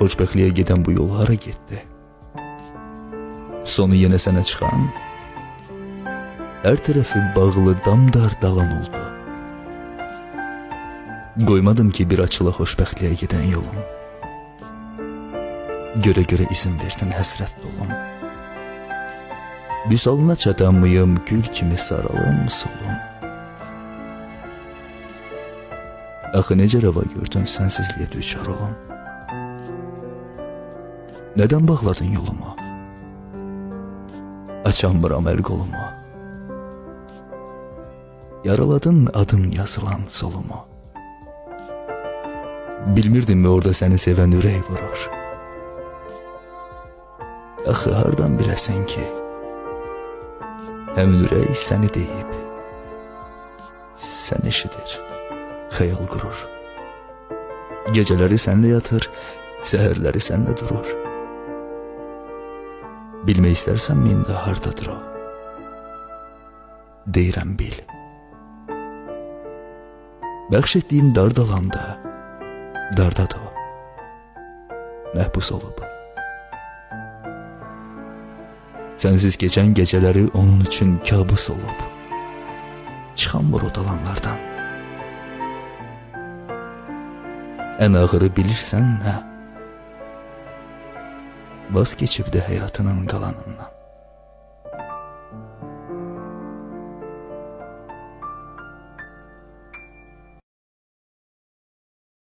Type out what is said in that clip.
xoşbəxtliyə gedən bu yol hara getdi? Sonu yenə sənə çıxan, hər tərəfi bağlı damdar dalan oldu. Qoymadım ki, bir açıla xoşbəxtliyə gedən yolum. Görə-görə izin verdin həsrət dolum. Vüsalına çatamayım gül kimi saralım solum. Axı necə rəva gördün sənsizliyə düçar olum. Neden bağladın yolumu? Açamıram el kolumu. Yaraladın adın yazılan solumu. Bilmirdim mi orada seni seven ürək vurur. Axı hardan biləsən ki? Həmin ürək səni deyib. Sən eşidir, xəyal qurur. Gecələri sənlə yatır, səhərləri sənlə durur. Bilmək istərsən indi hardadır o? Deyirəm bil. Bəxş etdiyin dar dalanda, dardadır o. Məhbus olub. Sənsiz keçən gecələri onun üçün kabus olub. Çıxanmır o dalanlardan. Ən ağırı bilirsən nə? Vaz keçibdi həyatının qalanından.